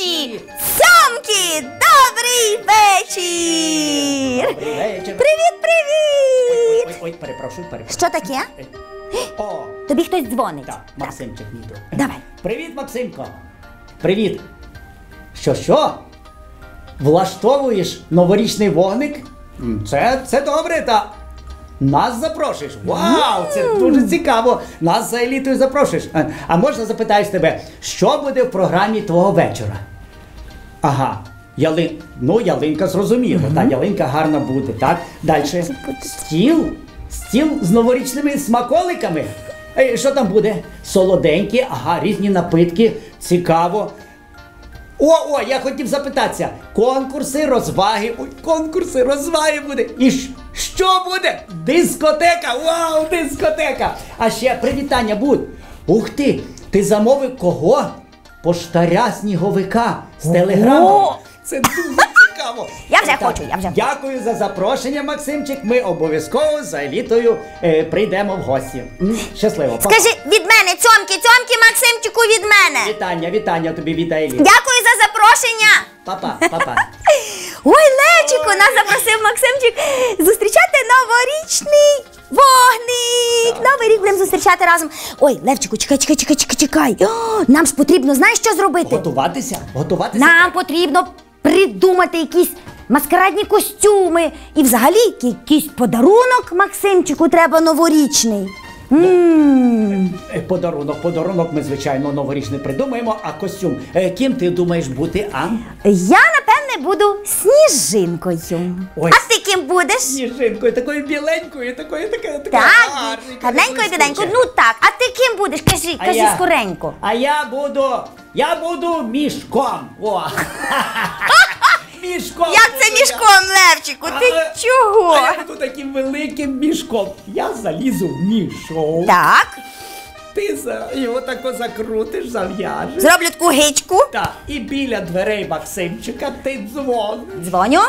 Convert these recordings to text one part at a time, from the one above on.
малечі, цьомки, добрий вечір! Добрий вечір. Привіт, Ой, ой, ой, перепрошую, перепрошую. Що таке? О, Тобі хтось дзвонить. так, Максимчик мій друг. Давай. Привіт, Максимко. Привіт. Що, що? Влаштовуєш новорічний вогник? М, Це, це добре, та. Нас запрошуєш. Вау, це дуже цікаво. Нас за елітою запрошуєш. А, а можна запитаю з тебе, що буде в програмі твого вечора? Ага. Ялин... Ну, ялинка зрозуміло, так, ялинка гарна буде, так? Далі. Стіл? Стіл з новорічними смаколиками. Е, що там буде? Солоденькі, ага, різні напитки. Цікаво. О, о, я хотів запитатися. Конкурси, розваги. Ой, конкурси, розваги буде. І ж, що буде? Дискотека! Вау, дискотека! А ще привітання будуть. Ух ти! Ти замовив кого? Поштаря сніговика з телеграму. Це дуже цікаво. Я вже Так, хочу, я вже. Дякую за запрошення, Максимчик. Ми обов'язково за елітою е, прийдемо в гості. Щасливо. Па-па. Скажи від мене, цьомки, цьомки, Максимчику, від мене. Вітання, вітання тобі від Еліти. Дякую за запрошення. Папа, папа. Ой, Левчику, нас запросив Максимчик зустрічати новорічний вогник. Новий рік будемо зустрічати разом. Ой, Левчику, чекай, чекай, чекай, чекай, чекай. О, нам ж потрібно, знаєш, що зробити? Готуватися? Готуватися? Нам потрібно придумати якісь маскарадні костюми. І взагалі якийсь подарунок Максимчику треба новорічний. Е, Подарунок, подарунок ми, звичайно, новорічний придумаємо, а костюм. Е, Ким ти думаєш бути, а? Я, напевне, буду сніжинкою. Ой. А ти ким будеш? Сніжинкою, такою біленькою, такою, такою, такою Так, гарненькою, гарненько і Ну так, а ти ким будеш? Кажи, А кажи я- скоренько. А я буду, я буду мішком. О. мішком. Як це мішком, Левчику? Ти А, чого? А я буду таким великим мішком. Я залізу в мішок. Так, Ти за його тако закрутиш, зав'яжеш. зроблю таку гичку. Так, і біля дверей Максимчика ти дзвониш. Дзвоню.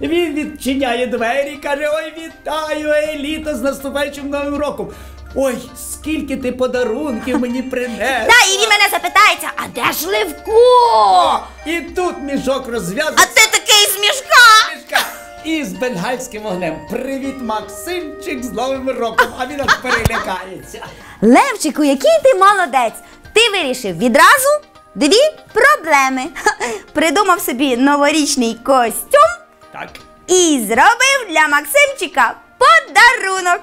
Він відчиняє двері, каже: Ой, вітаю, еліта, з наступаючим новим роком. Ой, скільки ти подарунків мені принес. Та, і він мене запитається, а де ж Левко? І тут мішок А ти такий з мішка. мішка. із бенгальським вогнем. Привіт, Максимчик, з Новим роком. А він аж перелякається. Левчику, який ти молодець! Ти вирішив відразу дві проблеми. Придумав собі новорічний костюм Так. і зробив для Максимчика подарунок.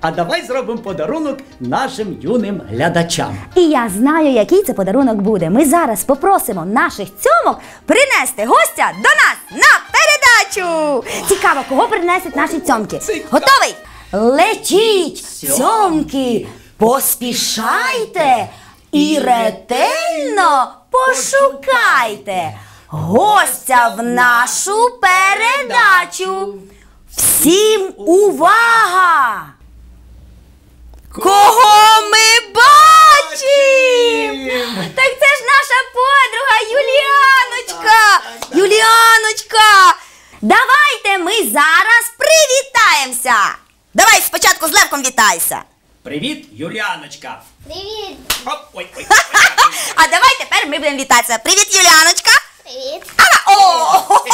А давай зробимо подарунок нашим юним глядачам. І я знаю, який це подарунок буде. Ми зараз попросимо наших цьомок принести гостя до нас на передачу. Цікаво, кого принесуть наші цьомки. Готовий? Летіть, цьомки, поспішайте і ретельно пошукайте гостя в нашу передачу. Всім увага! Кого ми бачимо? Так це ж наша подруга Юліаночка! Юліаночка! Давайте ми зараз привітаємося! Давай спочатку з Левком вітайся! Привіт, Юліаночка. Привіт! Оп, ой, ой, ой. А давай тепер ми будемо вітатися. Привіт, Юліаночка! Привіт! А, о!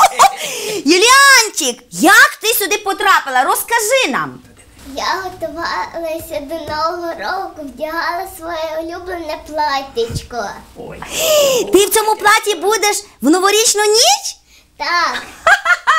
Юліанчик, як ти сюди потрапила? Розкажи нам. Я готувалася до Нового року, вдягала своє улюблене платтячко. Ой. Ти в цьому платі будеш в новорічну ніч? Так,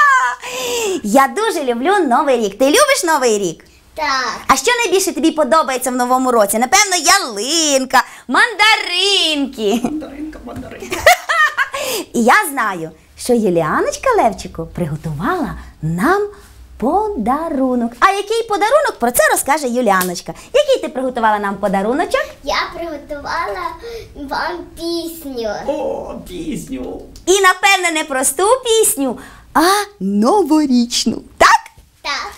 Я дуже люблю Новий рік. Ти любиш Новий рік? так. А що найбільше тобі подобається в новому році? Напевно, ялинка, мандаринки. Мандаринка, мандаринка. І я знаю, що Юліаночка Левчику приготувала нам подарунок. А який подарунок? Про це розкаже Юліаночка. Який ти приготувала нам подаруночок? Я приготувала вам пісню. О, пісню. І, напевне, не просту пісню, а новорічну. Так? Так.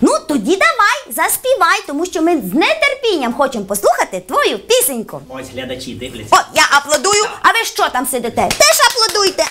Ну, тоді давай, заспівай, тому що ми з нетерпінням хочемо послухати твою пісеньку. Ось глядачі дивляться. О, я аплодую, а ви що там сидите? Теж аплодуйте.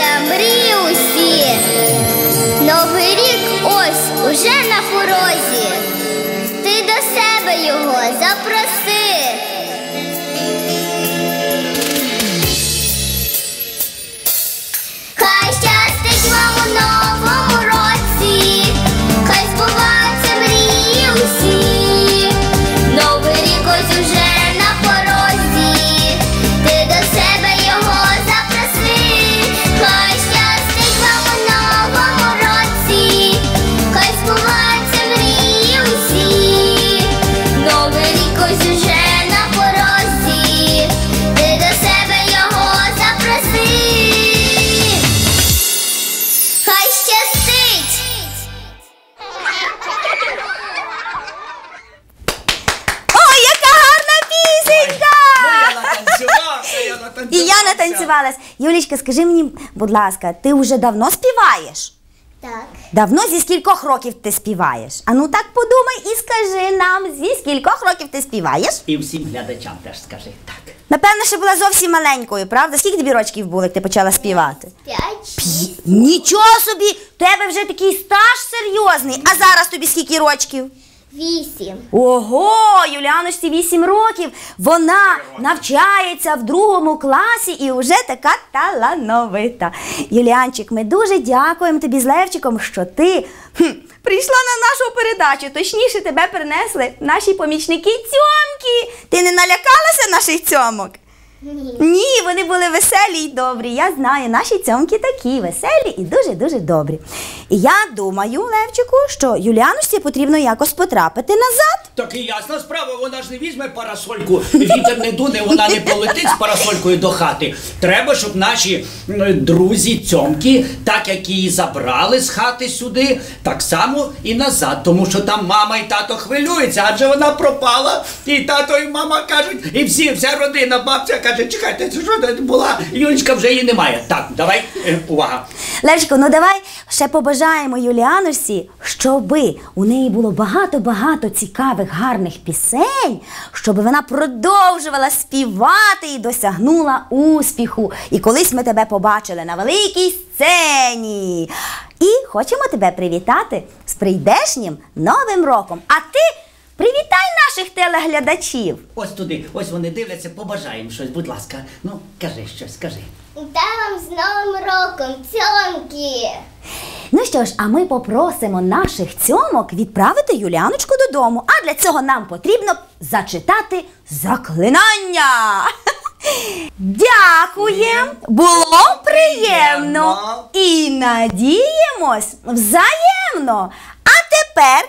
збулися усі, Новий рік ось уже на порозі, ти до себе його запроси. Юлічка, скажи мені, будь ласка, ти вже давно співаєш? Так. Давно зі скількох років ти співаєш? А ну так подумай і скажи нам, зі скількох років ти співаєш? І всім глядачам теж скажи так. Напевно, що була зовсім маленькою, правда? Скільки тобі рочків було, як ти почала співати? П'ять. П'є- Нічого собі! Тебе вже такий стаж серйозний. А зараз тобі скільки рочків? Вісім. Ого, Юліаночці 8 років. Вона навчається в другому класі і вже така талановита. Юліанчик, ми дуже дякуємо тобі з Левчиком, що ти хм, прийшла на нашу передачу. Точніше, тебе принесли наші помічники цьомки. Ти не налякалася наших цьомок? Ні. Ні, вони були веселі й добрі. Я знаю, наші цьомки такі веселі і дуже-дуже добрі. І я думаю, Левчику, що Юліаночці потрібно якось потрапити назад. Так і ясна справа, вона ж не візьме парасольку, вітер не дуне, вона не полетить з парасолькою до хати. Треба, щоб наші друзі цьомки, так як її забрали з хати сюди, так само і назад, тому що там мама і тато хвилюються, адже вона пропала, і тато, і мама кажуть, і всі, вся родина, бабця каже, чекайте, це що це була? Юлечка вже її немає. Так, давай, е, увага. Левчику, ну давай ще побажаємо Юліаночці, щоби у неї було багато-багато цікавих, гарних пісень, щоб вона продовжувала співати і досягнула успіху. І колись ми тебе побачили на великій сцені. І хочемо тебе привітати з прийдешнім новим роком. А ти привітай наших телеглядачів. Ось туди, ось вони дивляться, побажаємо щось, будь ласка. Ну, кажи щось, скажи. Дай вам з Новим роком, цьомки! Ну що ж, а ми попросимо наших цьомок відправити Юліаночку додому. А для цього нам потрібно зачитати заклинання. Дякуємо! Було приємно! І надіємось взаємно. А тепер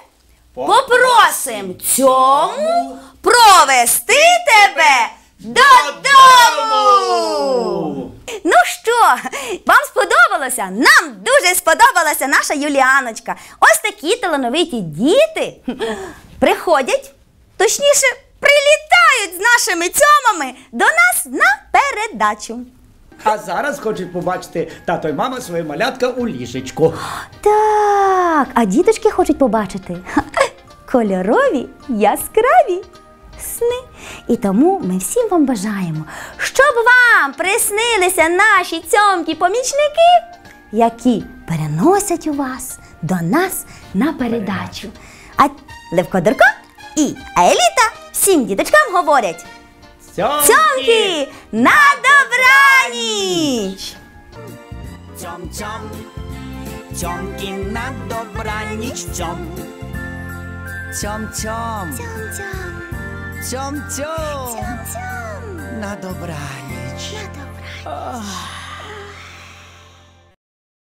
попросимо цьому провести тебе додому. Ну що, вам сподобалося? Нам дуже сподобалася наша Юліаночка. Ось такі талановиті діти приходять, точніше, прилітають з нашими цьомами до нас на передачу. А зараз хочуть побачити тато й мама своє малятка у ліжечку. Так, а діточки хочуть побачити ха, кольорові, яскраві сни. І тому ми всім вам бажаємо, щоб вам приснилися наші цьомки-помічники, які переносять у вас до нас на передачу. А Левко Дурко і Еліта всім діточкам говорять цьомки на добраніч! Цьом цьом, цьомки на добраніч цьом. Цьом цьом, цьом цьом, на добраніч. На добра. Ах.